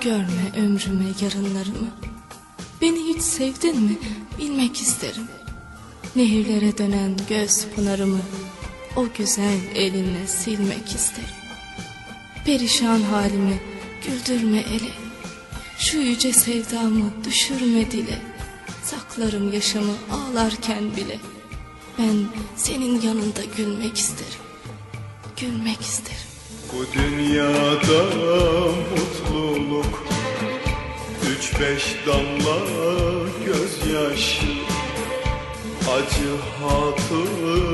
Görme ömrüme yarınlarımı. Beni hiç sevdin mi bilmek isterim. Nehirlere dönen göz pınarımı o güzel elinle silmek isterim. Perişan halimi güldürme ele. Şu yüce sevdamı düşürme dile. Saklarım yaşamı ağlarken bile. Ben senin yanında gülmek isterim. Gülmek isterim. Bu dünyada Beş damla gözyaşı Acı hatıralarım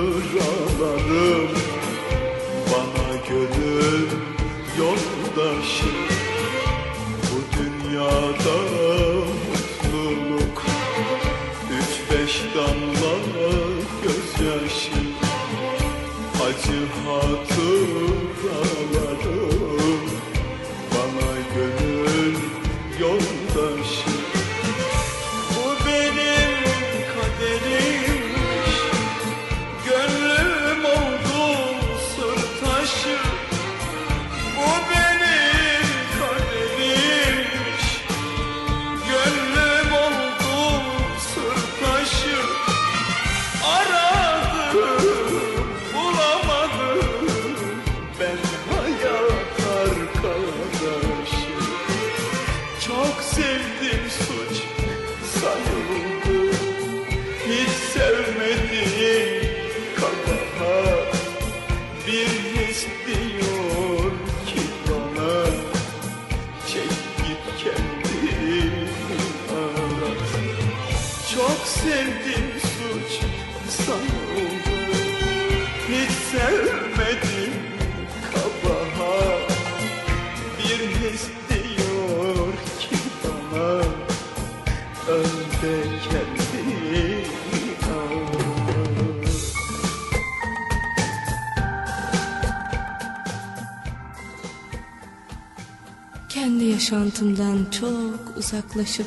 Sevdim suç sayıldı Hiç sevmediğim kabahat Bir his diyor ki bana Çek git kendini. Arat çok sevdim suç sanıldı Hiç sevmedim kabahat Bir his yaşantımdan çok uzaklaşıp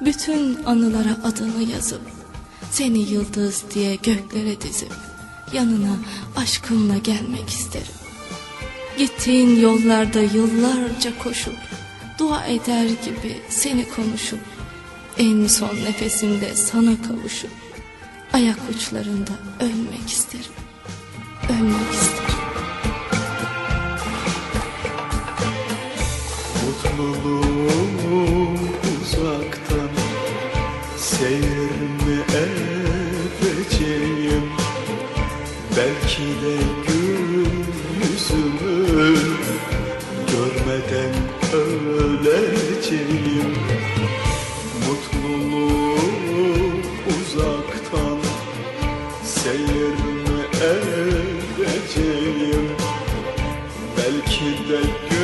bütün anılara adını yazıp seni yıldız diye göklere dizip yanına aşkımla gelmek isterim. Gittiğin yollarda yıllarca koşup dua eder gibi seni konuşup en son nefesinde sana kavuşup ayak uçlarında ölmek isterim. Ölmek isterim. Mutluluğum uzaktan. Seyir mi edeceğim? Belki de gül yüzümü Görmeden öleceğim. Mutluluğum uzaktan. Seyir mi edeceğim? Belki de gül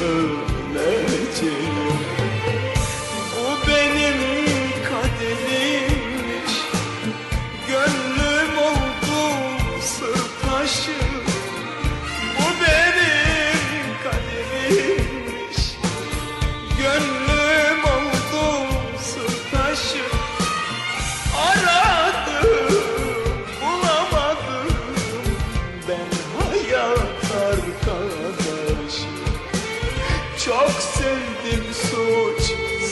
görmeden Çok sevdim suç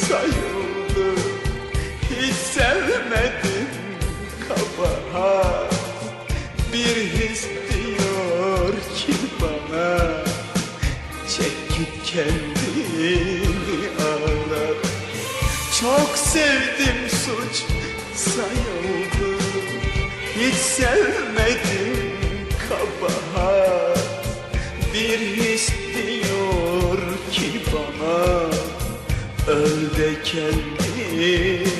sayıldı Hiç sevmedim kabahat. Bir his diyor ki bana Çek git kendini arat çok sevdim suç sayıldı Hiç sevmedim kendini